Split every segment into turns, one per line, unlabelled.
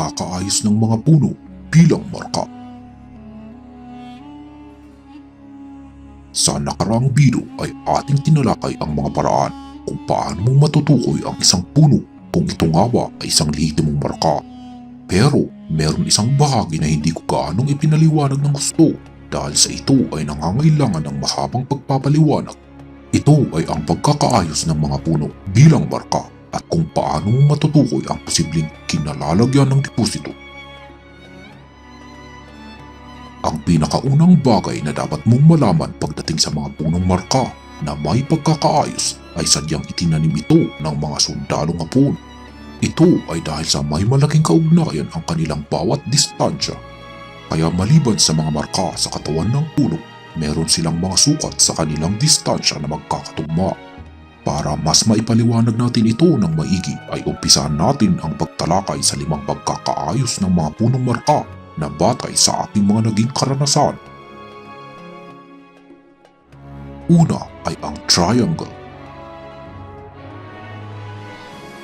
pagkakaayos ng mga puno bilang marka. Sa nakaraang video ay ating tinalakay ang mga paraan kung paano mo matutukoy ang isang puno kung ito nga ba ay isang lehitimong marka. Pero meron isang bahagi na hindi ko gaanong ipinaliwanag ng gusto dahil sa ito ay nangangailangan ng mahabang pagpapaliwanag. Ito ay ang pagkakaayos ng mga puno bilang marka at kung paano matutukoy ang posibleng kinalalagyan ng deposito. Ang pinakaunang bagay na dapat mong malaman pagdating sa mga punong marka na may pagkakaayos ay sadyang itinanim ito ng mga sundalong hapon. Ito ay dahil sa may malaking kaugnayan ang kanilang bawat distansya. Kaya maliban sa mga marka sa katawan ng puno, meron silang mga sukat sa kanilang distansya na magkakatugma. Para mas maipaliwanag natin ito ng maigi ay umpisahan natin ang pagtalakay sa limang pagkakaayos ng mga punong marka na batay sa ating mga naging karanasan. Una ay ang triangle.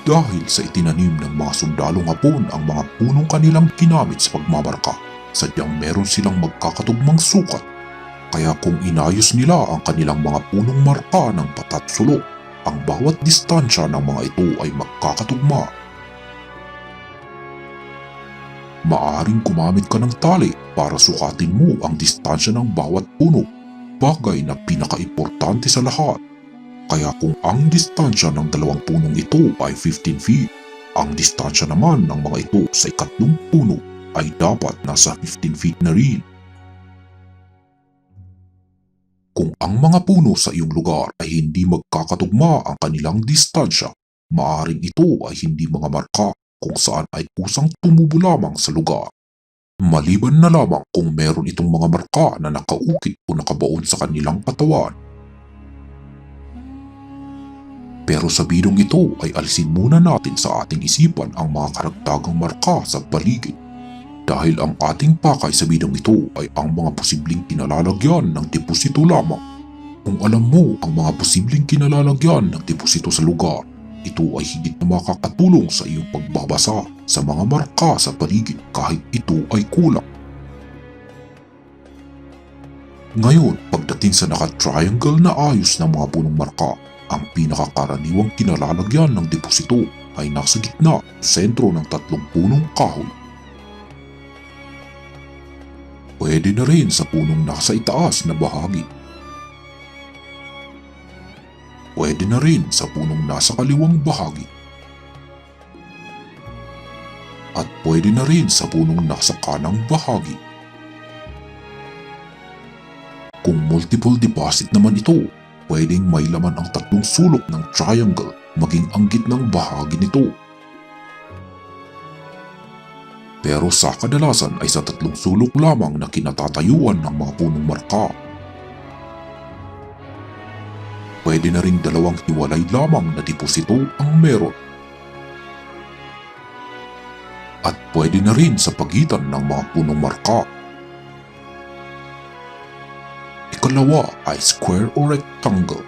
Dahil sa itinanim ng mga sundalong hapon ang mga punong kanilang ginamit sa pagmamarka, sadyang meron silang magkakatugmang sukat. Kaya kung inayos nila ang kanilang mga punong marka ng patat sulok, ang bawat distansya ng mga ito ay magkakatugma maaring gumamit ka ng tali para sukatin mo ang distansya ng bawat puno, bagay na pinakaimportante sa lahat. Kaya kung ang distansya ng dalawang punong ito ay 15 feet, ang distansya naman ng mga ito sa ikatlong puno ay dapat nasa 15 feet na rin. Kung ang mga puno sa iyong lugar ay hindi magkakatugma ang kanilang distansya, maaring ito ay hindi mga marka kung saan ay kusang tumubo lamang sa lugar. Maliban na lamang kung meron itong mga marka na nakaukit o nakabaon sa kanilang katawan. Pero sa bidong ito ay alisin muna natin sa ating isipan ang mga karagdagang marka sa paligid. Dahil ang ating pakay sa ito ay ang mga posibleng kinalalagyan ng deposito lamang. Kung alam mo ang mga posibleng kinalalagyan ng deposito sa lugar, ito ay higit na makakatulong sa iyong pagbabasa sa mga marka sa paligid kahit ito ay kulang. Ngayon, pagdating sa naka-triangle na ayos ng mga punong marka, ang pinakakaraniwang kinalalagyan ng deposito ay nasa gitna, sentro ng tatlong punong kahoy. Pwede na rin sa punong nasa itaas na bahagi pwede na rin sa punong nasa kaliwang bahagi. At pwede na rin sa punong nasa kanang bahagi. Kung multiple deposit naman ito, pwedeng may laman ang tatlong sulok ng triangle maging ang gitnang bahagi nito. Pero sa kadalasan ay sa tatlong sulok lamang na kinatatayuan ng mga punong marka pwede na rin dalawang hiwalay lamang na deposito ang meron. At pwede na rin sa pagitan ng mga punong marka. Ikalawa ay square o rectangle.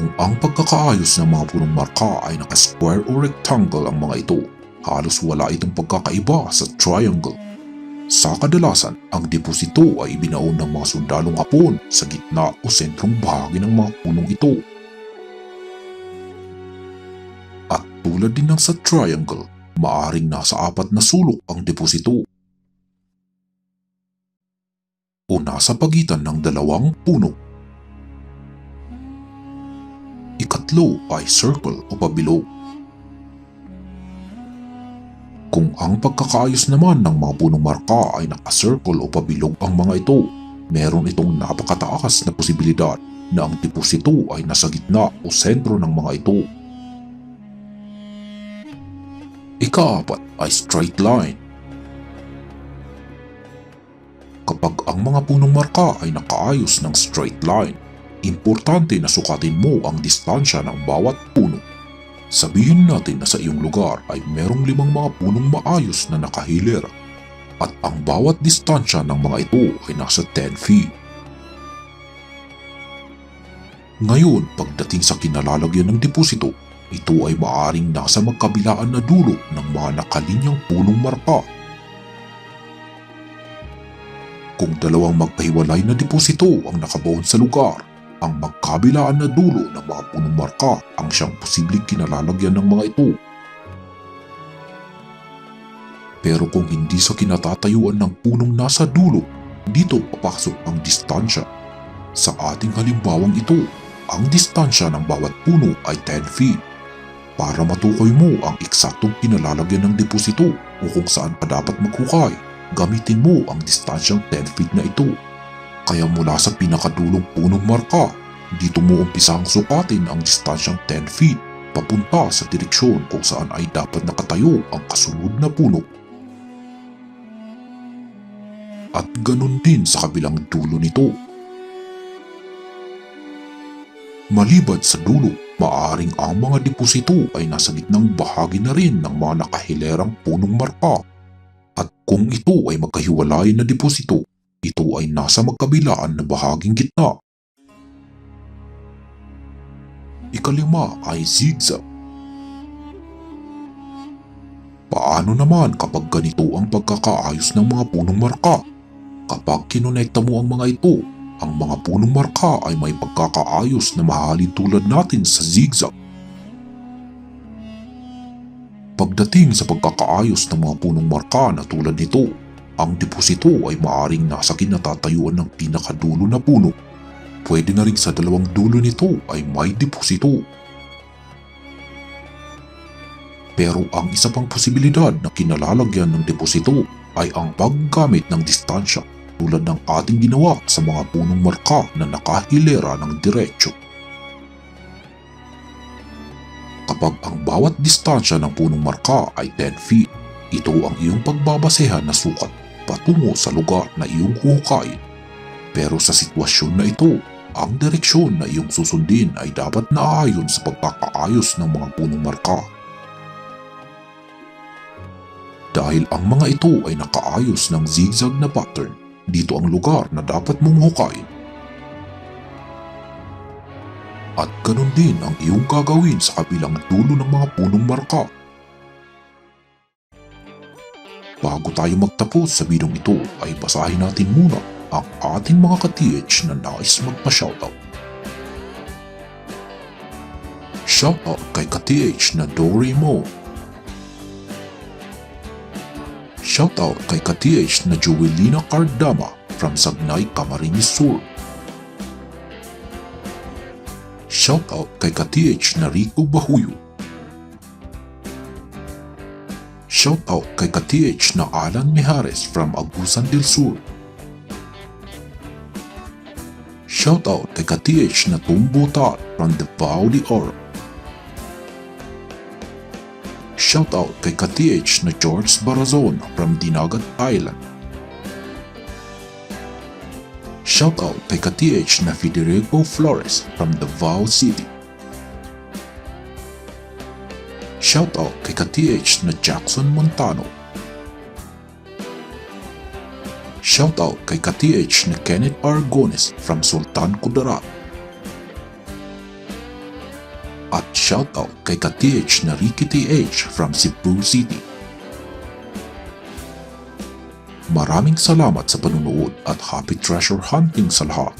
Kung ang pagkakaayos ng mga punong marka ay naka-square o rectangle ang mga ito, halos wala itong pagkakaiba sa triangle. Sa kadalasan, ang deposito ay ibinaon ng mga sundalong hapon sa gitna o sentrong bahagi ng mga punong ito. At tulad din ng sa triangle, maaring nasa apat na sulok ang deposito. O nasa pagitan ng dalawang puno. Ikatlo ay circle o pabilog kung ang pagkakaayos naman ng mga punong marka ay naka-circle o pabilog ang mga ito, meron itong napakataas na posibilidad na ang deposito ay nasa gitna o sentro ng mga ito. Ikaapat ay straight line. Kapag ang mga punong marka ay nakaayos ng straight line, importante na sukatin mo ang distansya ng bawat puno Sabihin natin na sa iyong lugar ay merong limang mga punong maayos na nakahilir at ang bawat distansya ng mga ito ay nasa 10 feet. Ngayon, pagdating sa kinalalagyan ng deposito, ito ay maaring nasa magkabilaan na dulo ng mga nakalinyang punong marka. Kung dalawang magkahiwalay na deposito ang nakabaon sa lugar, ang magkabilaan na dulo ng mga punong marka ang siyang posibleng kinalalagyan ng mga ito. Pero kung hindi sa kinatatayuan ng punong nasa dulo, dito papasok ang distansya. Sa ating halimbawang ito, ang distansya ng bawat puno ay 10 feet. Para matukoy mo ang eksaktong kinalalagyan ng deposito o kung saan pa dapat maghukay, gamitin mo ang distansyang 10 feet na ito. Kaya mula sa pinakadulong punong marka, dito mo umpisang sukatin ang distansyang 10 feet papunta sa direksyon kung saan ay dapat nakatayo ang kasunod na puno. At ganun din sa kabilang dulo nito. Malibad sa dulo, maaring ang mga deposito ay nasa gitnang bahagi na rin ng mga nakahilerang punong marka. At kung ito ay magkahiwalay na deposito, ito ay nasa magkabilaan na bahaging gitna. Ikalima ay zigzag. Paano naman kapag ganito ang pagkakaayos ng mga punong marka? Kapag kinonekta mo ang mga ito, ang mga punong marka ay may pagkakaayos na mahalin tulad natin sa zigzag. Pagdating sa pagkakaayos ng mga punong marka na tulad nito, ang deposito ay maaring nasa kinatatayuan ng pinakadulo na puno. Pwede na rin sa dalawang dulo nito ay may deposito. Pero ang isa pang posibilidad na kinalalagyan ng deposito ay ang paggamit ng distansya tulad ng ating ginawa sa mga punong marka na nakahilera ng diretsyo. Kapag ang bawat distansya ng punong marka ay 10 feet, ito ang iyong pagbabasehan na sukat patungo sa lugar na iyong huhukayin. Pero sa sitwasyon na ito, ang direksyon na iyong susundin ay dapat naaayon sa pagkakaayos ng mga punong marka. Dahil ang mga ito ay nakaayos ng zigzag na pattern, dito ang lugar na dapat mong hukayin. At ganun din ang iyong gagawin sa kabilang dulo ng mga punong marka. Bago tayo magtapos sa bidong ito ay basahin natin muna ang ating mga ka-TH na nais magpa-shoutout. Shoutout kay ka-TH na Dory Mo. Shoutout kay ka-TH na Joelina Cardama from Sagnay, Camarines Sur. Shoutout kay ka-TH na Rico Bahuyo. Shoutout kay ka-TH na Alan Mijares from Agusan del Sur. Shoutout kay ka-TH na Tumbo Tar from Davao de Oro. Shoutout kay ka-TH na George Barazon from Dinagat Island. Shoutout kay ka-TH na Federico Flores from Davao City. Shoutout kay ka-TH na Jackson Montano. Shoutout kay ka-TH na Kenneth Argones from Sultan Kudarat. At shoutout kay ka-TH na Ricky TH from Cebu City. Maraming salamat sa panunood at happy treasure hunting sa lahat.